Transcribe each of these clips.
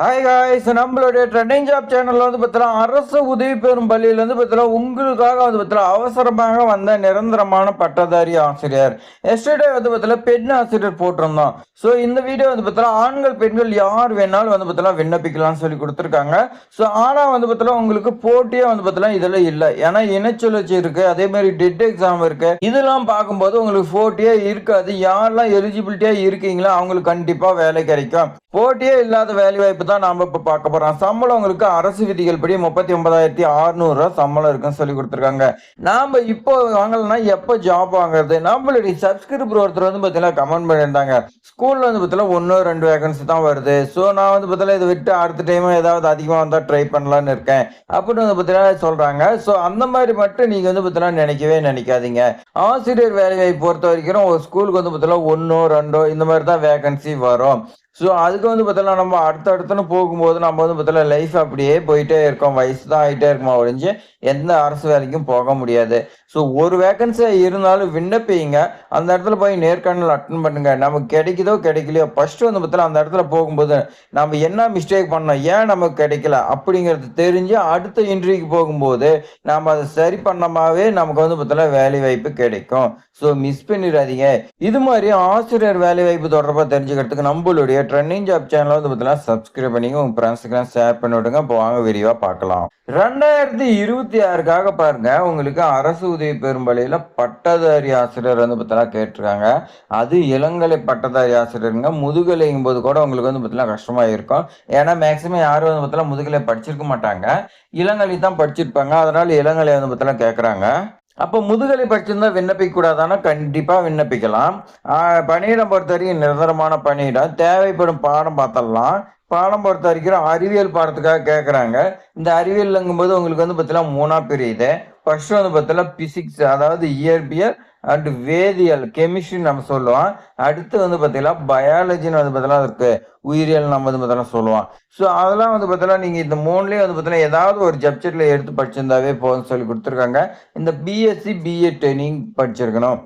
Hi guys நம்மளுடைய trending job சேனல்ல வந்து பார்த்தீங்கன்னா அரசு உதவி பெறும் பள்ளியில பார்த்தீங்கன்னா உங்களுக்காக வந்து பார்த்தீங்கன்னா அவசரமாக வந்த நிரந்தரமான பட்டதாரி ஆசிரியர். எஸ்டர்டே வந்து பார்த்தீங்கன்னா பெண் ஆசிரியர் போட்டிருந்தோம். ஸோ இந்த வீடியோ வந்து பார்த்தீங்கன்னா ஆண்கள் பெண்கள் யார் வேணாலும் வந்து பார்த்தீங்கன்னா விண்ணப்பிக்கலாம்னு சொல்லி கொடுத்துருக்காங்க. ஸோ ஆனால் வந்து பார்த்தீங்கன்னா உங்களுக்கு போட்டியே வந்து பார்த்தீங்கன்னா இதில் இல்லை. ஏன்னா இனச்சுழற்சி இருக்கு அதே மாதிரி டெட் எக்ஸாம் இருக்கு. இதெல்லாம் பார்க்கும்போது உங்களுக்கு போட்டியே இருக்காது. யாரெல்லாம் எலிஜிபிலிட்டியாக இருக்கீங்களோ அவங்களுக்கு கண்டிப்பாக வேலை கிடைக்கும். போட்டியே இல்லாத வேலை வாய்ப்பு தான் நாம் இப்போ பார்க்க போகிறோம் சம்பளம் உங்களுக்கு அரசு விதிகள் படி முப்பத்தி ஒன்பதாயிரத்தி அறுநூறுவா சம்பளம் இருக்குன்னு சொல்லி கொடுத்துருக்காங்க. நாம் இப்போ வாங்கலைன்னா எப்போ ஜாப் வாங்குறது? நம்மளுடைய சப்ஸ்கிரிப்டர் ஒருத்தர் வந்து பார்த்தீங்கன்னா கமெண்ட் பண்ணியிருந்தாங்க. ஸ்கூலில் வந்து பார்த்தீங்கன்னா ஒன்று ரெண்டு வேகன்சி தான் வருது. ஸோ நான் வந்து பார்த்தீங்கன்னா இதை விட்டு அடுத்த டைம் ஏதாவது அதிகமாக வந்தால் ட்ரை பண்ணலான்னு இருக்கேன். அப்படின்னு வந்து பார்த்தீங்கன்னா சொல்கிறாங்க ஸோ அந்த மாதிரி மட்டும் நீங்கள் வந்து பார்த்தீங்கன்னா நினைக்கவே நினைக்காதீங்க. ஆசிரியர் வேலையை பொறுத்த வரைக்கும் ஒரு ஸ்கூலுக்கு வந்து பார்த்தீங்கன்னா ஒன்றோ ரெண்டோ இந்த மாதிரி தான் வேகன்சி வரும். ஸோ அதுக்கு வந்து பார்த்தீங்கன்னா நம்ம அடுத்தடுத்துன்னு போகும்போது நம்ம வந்து பார்த்தீங்கன்னா லைஃப் அப்படியே போயிட்டே இருக்கோம். வயசு தான் ஆகிட்டே இருக்குமா ஒழிஞ்சு எந்த அரசு வேலைக்கும் போக முடியாது. ஸோ ஒரு வேகன்சி இருந்தாலும் விண்ணப்பிங்க. அந்த இடத்துல போய் நேர்காணல் அட்டன் பண்ணுங்க. நமக்கு கிடைக்குதோ கிடைக்கலையோ ஃபர்ஸ்ட் வந்து பார்த்தீங்கன்னா அந்த இடத்துல போகும்போது நம்ம என்ன மிஸ்டேக் பண்ணோம் ஏன் நமக்கு கிடைக்கல அப்படிங்கிறது தெரிஞ்சு அடுத்த இன்டர்வியூக்கு போகும்போது நம்ம அதை சரி பண்ணமாவே நமக்கு வந்து பார்த்தீங்கன்னா வேலை வாய்ப்பு கிடைக்கும். ஸோ மிஸ் பண்ணிடாதீங்க. இது மாதிரி ஆசிரியர் வேலை வாய்ப்பு தொடர்பாக தெரிஞ்சுக்கிறதுக்கு நம்மளுடைய ட்ரெண்டிங் ஜாப் சேனல் வந்து பார்த்தீங்கன்னா சப்ஸ்கிரைப் பண்ணிங்க உங்கள் ஃப்ரெண்ட்ஸுக்கெல்லாம் ஷேர் பண்ணி விடுங்க. இப்போ வாங்க விரிவாக பார்க்கலாம். ரெண்டாயிரத்தி இருபத்தி ஆறுக்காக பாருங்க உங்களுக்கு அரசு உதவி பெறும் வழியில் பட்டதாரி ஆசிரியர் வந்து பார்த்தீங்கன்னா கேட்டிருக்காங்க. அது இளங்கலை பட்டதாரி ஆசிரியருங்க. முதுகலைங்கும் போது கூட உங்களுக்கு வந்து பார்த்தீங்கன்னா கஷ்டமாக இருக்கும். ஏன்னா மேக்ஸிமம் யாரும் வந்து பார்த்தீங்கன்னா முதுகலை படிச்சிருக்க மாட்டாங்க. இளங்கலை தான் படிச்சிருப்பாங்க. அதனால் இளங்கலை வந்து பார்த்தீங்கன்னா கேட்குறாங்க அப்போ முதுகலை பட்சம்தான் விண்ணப்பிக்க கூடாதானா கண்டிப்பாக விண்ணப்பிக்கலாம் பணியிடம் பொறுத்த வரைக்கும் நிரந்தரமான பணியிடம் தேவைப்படும் பாடம் பார்த்தலாம் பாடம் பொறுத்த வரைக்கும் அறிவியல் பாடத்துக்காக கேட்குறாங்க இந்த அறிவியல்ங்கும் போது உங்களுக்கு வந்து பார்த்தீங்கன்னா மூணாக பிரியுது ஃபர்ஸ்ட் வந்து பார்த்தீங்கன்னா பிசிக்ஸ் அதாவது இயற்பியல் அண்ட் வேதியியல் கெமிஸ்ட்ரி நம்ம சொல்லுவோம். அடுத்து வந்து பார்த்தீங்கன்னா பயாலஜின்னு வந்து பார்த்தீங்கன்னா இருக்கு உயிரியல் நம்ம வந்து பார்த்தீங்கன்னா சொல்லுவோம். ஸோ அதெல்லாம் வந்து பார்த்தீங்கன்னா நீங்கள் இந்த மூணுலேயே வந்து பார்த்தீங்கன்னா ஏதாவது ஒரு சப்ஜெக்டில் எடுத்து படிச்சிருந்தாவே போதும்னு சொல்லி கொடுத்துருக்காங்க. இந்த பிஎஸ்சி பிஏ ட்ரைனிங் படிச்சிருக்கணும்.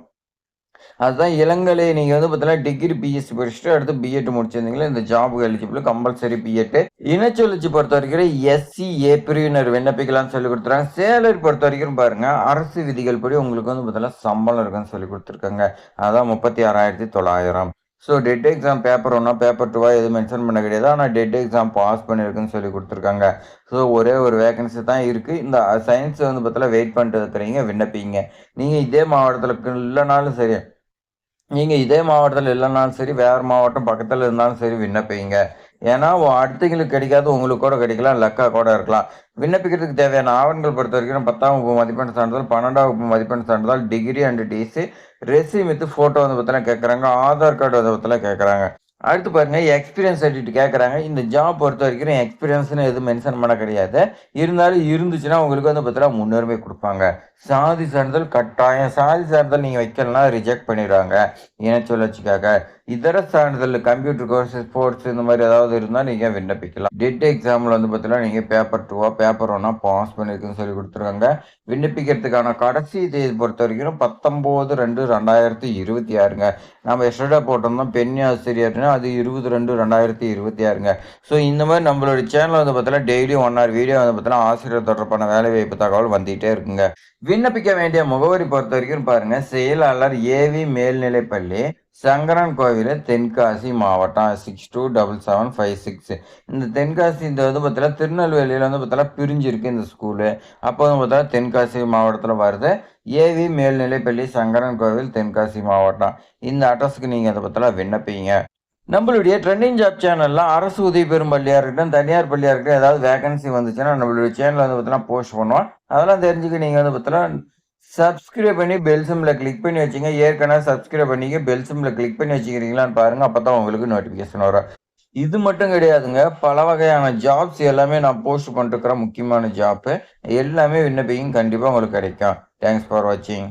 அதுதான் இளங்கலை நீங்கள் வந்து பார்த்தீங்கன்னா டிகிரி பிஎஸ்சி படிச்சுட்டு அடுத்து பிஎட் முடிச்சிருந்தீங்களா? இந்த ஜாபுக்கு எலிஜிபிள் கம்பல்சரி பிஎட் இனச்சொலிச்சு பொறுத்த வரைக்கும் எஸ்சி ஏ பிரிவினர் விண்ணப்பிக்கலாம்னு சொல்லி கொடுத்துருக்காங்க. சேலரி பொறுத்த வரைக்கும் பாருங்க அரசு விதிகள் படி உங்களுக்கு வந்து பார்த்தீங்கன்னா சம்பளம் இருக்குன்னு சொல்லி கொடுத்துருக்காங்க. அதான் முப்பத்தி ஆறாயிரத்தி தொள்ளாயிரம். ஸோ டெட் எக்ஸாம் பேப்பர் ஒன்றா பேப்பர் டூவா எதுவும் மென்ஷன் பண்ண கிடையாது. ஆனால் டெட் எக்ஸாம் பாஸ் பண்ணியிருக்குன்னு சொல்லி கொடுத்துருக்காங்க. ஸோ ஒரே ஒரு வேகன்சி தான் இருக்குது இந்த சயின்ஸ் வந்து பார்த்தீங்கன்னா வெயிட் பண்ணிட்டு இருக்கிறீங்க விண்ணப்பிங்க. நீங்கள் இதே மாவட்டத்தில் இல்லைனாலும் சரி நீங்கள் இதே மாவட்டத்தில் இல்லைனாலும் சரி வேறு மாவட்டம் பக்கத்தில் இருந்தாலும் சரி விண்ணப்பிங்க. ஏன்னா அடுத்தவங்களுக்கு கிடைக்காது உங்களுக்கு கூட கிடைக்கலாம் லக்கா கூட இருக்கலாம். விண்ணப்பிக்கிறதுக்கு தேவையான ஆவணங்கள் பொறுத்த வரைக்கும் பத்தாம் வகுப்பு மதிப்பெண் சான்றிதழ் பன்னெண்டாம் வகுப்பு மதிப்பெண் சான்றிதழ் degree and TC resume with photo வந்து பார்த்தீங்கன்னா கேட்குறாங்க ஆதார் கார்டு வந்து பார்த்தீங்கன்னா கேட்குறாங்க. அடுத்து பாருங்க எக்ஸ்பீரியன்ஸ் சர்டிஃபிகேட் கேட்குறாங்க இந்த ஜாப் பொறுத்த வரைக்கும் எக்ஸ்பீரியன்ஸ்னு எதுவும் மென்ஷன் பண்ண கிடையாது. இருந்தாலும் இருந்துச்சுன்னா உங்களுக்கு வந்து பார்த்தீங்கன்னா முன்னுரிமை கொடுப்பாங்க. சாதி சான்றிதழ் கட்டாயம். சாதி சான்றிதழ் நீங்கள் வைக்கலன்னா ரிஜெக்ட் பண்ணிடுவாங்க. இனச்சொல்லச்சிக்காக இதர சான்றிதழ் கம்ப்யூட்டர் கோர்ஸ் ஸ்போர்ட்ஸ் இந்த மாதிரி ஏதாவது இருந்தால் நீங்கள் விண்ணப்பிக்கலாம். டெட் எக்ஸாமில் வந்து பார்த்தீங்கன்னா நீங்கள் பேப்பர் டூவா பேப்பர் ஒன்னா பாஸ் பண்ணியிருக்குன்னு சொல்லி கொடுத்துருக்காங்க. விண்ணப்பிக்கிறதுக்கான கடைசி தேதி பொறுத்த வரைக்கும் பத்தொம்போது ரெண்டு ரெண்டாயிரத்தி இருபத்தி ஆறுங்க. நம்ம எஸ்டர்டே போட்டிருந்தோம் பெண் ஆசிரியர்னா அது இருபது ரெண்டு ரெண்டாயிரத்தி இருபத்தி ஆறுங்க. ஸோ இந்த மாதிரி நம்மளோட சேனல் வந்து பார்த்தீங்கன்னா டெய்லி ஒன் ஹவர் வீடியோ வந்து பார்த்தீங்கன்னா ஆசிரியர் தொடர்பான வேலைவாய்ப்பு தகவல் வந்துகிட்டே இருக்குங்க. விண்ணப்பிக்க வேண்டிய முகவரி பொறுத்த வரைக்கும் பாருங்கள் செயலாளர் ஏவி மேல்நிலைப்பள்ளி சங்கரன் கோவில் தென்காசி மாவட்டம் six two double seven five six இந்த தென்காசி இந்த வந்து பார்த்தீங்கன்னா திருநெல்வேலியில் வந்து பார்த்தீங்கன்னா பிரிஞ்சிருக்கு இந்த ஸ்கூலு அப்போ வந்து பார்த்தீங்கன்னா தென்காசி மாவட்டத்தில் வருது. ஏவி மேல்நிலைப்பள்ளி சங்கரன் கோவில் தென்காசி மாவட்டம். இந்த அட்ரஸுக்கு நீங்கள் அதை பற்றிலாம் விண்ணப்பிங்க. நம்மளுடைய ட்ரெண்டிங் ஜாப் சேனல்லாம் அரசு உதவி பெறும் பள்ளியாக இருக்கட்டும் தனியார் பள்ளியாக இருக்கட்டும் ஏதாவது வேகன்சி வந்துச்சுன்னா நம்மளுடைய சேனலில் வந்து பார்த்தீங்கன்னா போஸ்ட் பண்ணுவோம். அதெல்லாம் தெரிஞ்சுக்க நீங்கள் வந்து பார்த்தீங்கன்னா சப்ஸ்கிரைப் பண்ணி பெல் சிம்மில் கிளிக் பண்ணி வச்சுங்க. ஏற்கனவே சப்ஸ்கிரைப் பண்ணிக்க பெல் சிம்மில் கிளிக் பண்ணி வச்சுக்கிறீங்களான்னு பாருங்க. அப்போ தான் உங்களுக்கு நோட்டிஃபிகேஷன் வரும். இது மட்டும் கிடையாதுங்க. பல வகையான ஜாப்ஸ் எல்லாமே நான் போஸ்ட் பண்ணிருக்கிற முக்கியமான ஜாப்பு எல்லாமே விண்ணப்பிங்க கண்டிப்பாக உங்களுக்கு கிடைக்கும். தேங்க்ஸ் ஃபார் வாட்சிங்